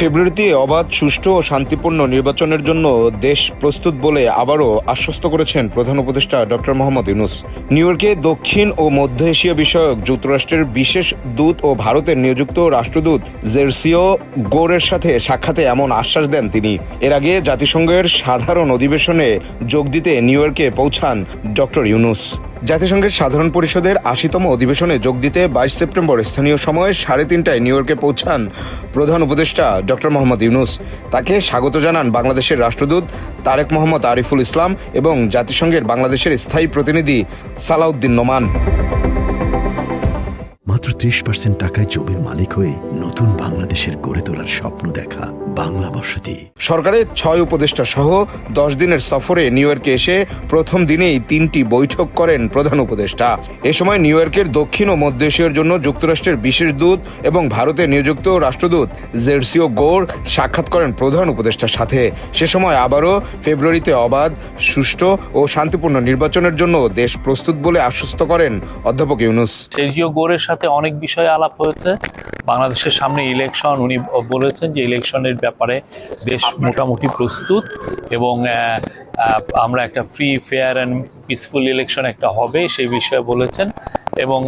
ফেব্রুয়ারিতে অবাধ, সুষ্ঠু ও শান্তিপূর্ণ নির্বাচনের জন্য দেশ প্রস্তুত বলে আবারও আশ্বস্ত করেছেন প্রধান উপদেষ্টা ডক্টর মোহাম্মদ ইউনুস। নিউ ইয়র্কে দক্ষিণ ও মধ্য এশিয়া বিষয়ক যুক্তরাষ্ট্রের বিশেষ দূত ও ভারতের নিযুক্ত রাষ্ট্রদূত জেরসিও গোরের সাথে সাক্ষাতে এমন আশ্বাস দেন তিনি। এর আগে জাতিসংঘের সাধারণ অধিবেশনে যোগ দিতে নিউ ইয়র্কে পৌঁছান ডক্টর ইউনুস। জাতিসংঘের সাধারণ পরিষদের আশিতম অধিবেশনে যোগ দিতে বাইশ সেপ্টেম্বর স্থানীয় সময়ে সাড়ে তিনটায় নিউ ইয়র্কে পৌঁছান প্রধান উপদেষ্টা ডক্টর মোহাম্মদ ইউনুস। তাকে স্বাগত জানান বাংলাদেশের রাষ্ট্রদূত তারেক মোহাম্মদ আরিফুল ইসলাম এবং জাতিসংঘের বাংলাদেশের স্থায়ী প্রতিনিধি সালাউদ্দিন নোমান। মাত্র ত্রিশ পার্সেন্ট টাকায় জমির মালিক হয়ে নতুন বাংলাদেশের গড়ে তোলার স্বপ্ন দেখা বাংলা বসতি। সরকারের ছয় উপদেষ্টা সহ দশ দিনের সফরে নিউ ইয়র্কে এসে প্রথম দিনেই তিনটি বৈঠক করেন প্রধান উপদেষ্টা। এ সময় নিউ ইয়র্কের দক্ষিণ ও মধ্য এশিয়ার জন্য যুক্তরাষ্ট্রের বিশেষ দূত এবং ভারতে নিযুক্ত রাষ্ট্রদূত জেরসিও গোর সাক্ষাৎ করেন প্রধান উপদেষ্টার সাথে। সে সময় আবারও ফেব্রুয়ারিতে অবাধ সুষ্ঠু ও শান্তিপূর্ণ নির্বাচনের জন্য দেশ প্রস্তুত বলে আশ্বস্ত করেন অধ্যাপক ইউনুস। সের্জিও গোরের সাথে অনেক বিষয়ে আলাপ হয়েছে। বাংলাদেশের সামনে ইলেকশন উনি বলেছেন যে ইলেকশনের ব্যাপারে দেশ মোটামুটি প্রস্তুত এবং আমরা একটা free fair and peaceful election একটা হবে সেই বিষয়ে বলেছেন এবং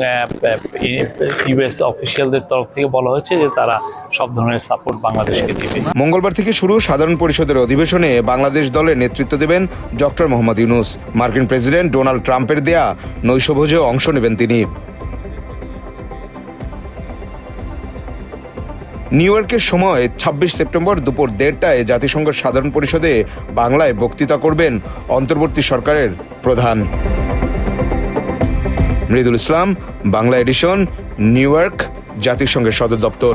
ইউএস অফিসিয়ালদের তরফ থেকে বলা হয়েছে যে তারা সব ধরনের সাপোর্ট বাংলাদেশকে দিবে। মঙ্গলবার থেকে শুরু সাধারণ পরিষদের অধিবেশনে বাংলাদেশ দলের নেতৃত্ব দেবেন ডক্টর মোহাম্মদ ইউনুস। মার্কিন প্রেসিডেন্ট ডোনাল্ড ট্রাম্পের দেয়া নৈশভোজেও অংশ নেবেন তিনি। নিউ ইয়র্কের সময় ছাব্বিশ সেপ্টেম্বর দুপুর দেড়টায় জাতিসংঘের সাধারণ পরিষদে বাংলায় বক্তৃতা করবেন অন্তর্বর্তী সরকারের প্রধান। Mridul Islam, Bangla edition, New York, জাতিসংঘের সদর দপ্তর।